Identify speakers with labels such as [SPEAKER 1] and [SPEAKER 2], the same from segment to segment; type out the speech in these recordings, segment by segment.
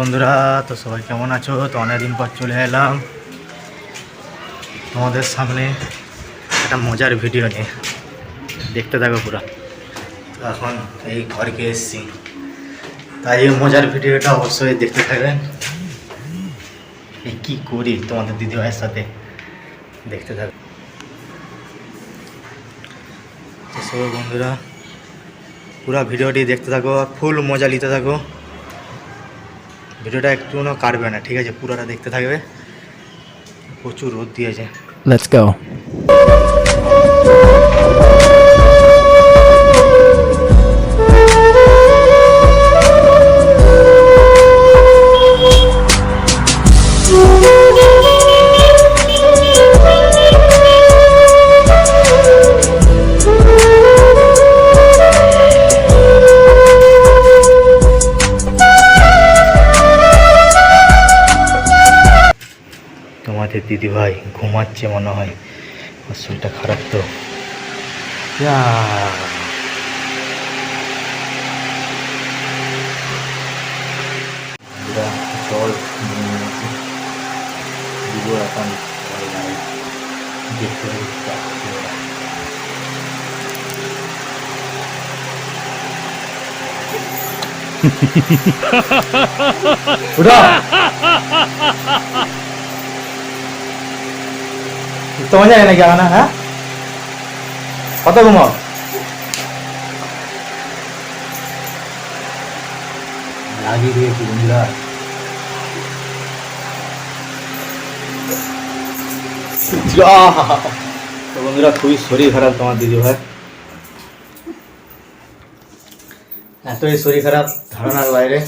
[SPEAKER 1] বন্ধুরা, তো সবাই কেমন আছো? তো অনেকদিন পর চলে এলাম তোমাদের সামনে একটা মজার ভিডিও নিয়ে। দেখতে থাকো পুরো। এখন এই ঘরকে এসছি। তাই এই মজার ভিডিওটা অবশ্যই দেখতে থাকবেন। এই কী করি তোমাদের দিদিভাইয়ের সাথে? দেখতে থাকো। তো সবাই বন্ধুরা, পুরো ভিডিওটি দেখতে থাকো ফুল মজা নিতে থাকো। ভিডিওটা একটু কাটবে না ঠিক আছে? পুরোটা দেখতে থাকবে। প্রচুর রোদ দিয়েছে।
[SPEAKER 2] Let's go.
[SPEAKER 1] তোমাদের দিদিভাই ঘুমাচ্ছে মনে হয়। ওর শরীরটা খারাপ তো। জল এখন দেখতে তোমার যায় নাকি আনা হ্যাঁ? কত ঘুমাও? লাগিয়ে দিয়েছি বন্ধুরা। তো বন্ধুরা খুবই শরীর খারাপ তোমার দিদি ভাই। এতই শরীর খারাপ ধারণার বাইরে।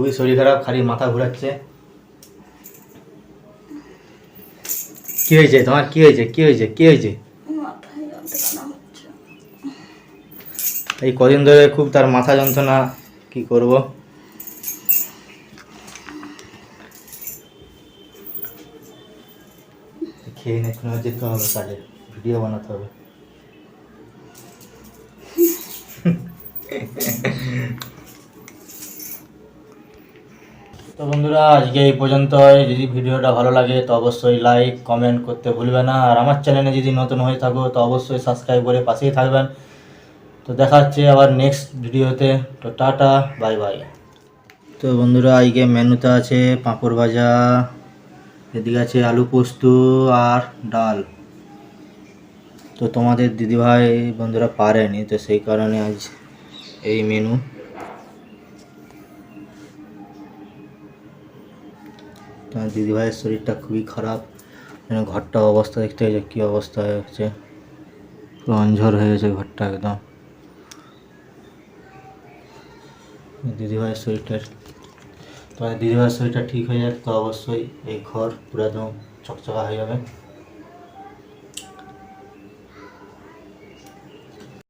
[SPEAKER 1] খুবই শরীর খারাপ খালি মাথা ঘোরাচ্ছে। কি হয়েছে? তোমার কি হয়েছে? কি হয়েছে? কি হয়েছে? এই কদিন ধরে খুব তার মাথা যন্ত্রণা কি করব? খেয়ে নে কোনো যেতে হবে কাজে ভিডিও বানাতে হবে। তো বন্ধুরা, আজকে এই পর্যন্ত যদি ভিডিওটা ভালো লাগে, তো অবশ্যই লাইক কমেন্ট করতে ভুলবে না। আর আমার চ্যানেলে যদি নতুন হয়ে থাকো, তো অবশ্যই সাবস্ক্রাইব করে পাশেই থাকবেন। তো দেখা হচ্ছে আবার নেক্সট ভিডিওতে তো টাটা বাই বাই তো বন্ধুরা আজকে মেনুতে আছে পাঁপড় ভাজা, এদিকে আছে আলু পোস্ত আর ডাল। তো তোমাদের দিদিভাই বন্ধুরা পারেনি, তো সেই কারণে আজ এই মেনু তোমার দিদিভাইয়ের শরীরটা খুবই খারাপ। ঘরটা অবস্থা দেখতে হয়েছে, কী অবস্থা হয়ে গেছে। পুরো অঞ্ঝর হয়ে গেছে ঘরটা একদম। দিদিভাইয়ের শরীরটা তোমার দিদিভাইয়ের শরীরটা ঠিক হয়ে যাক তো অবশ্যই এই ঘর পুরো একদম চকচকা হয়ে যাবে।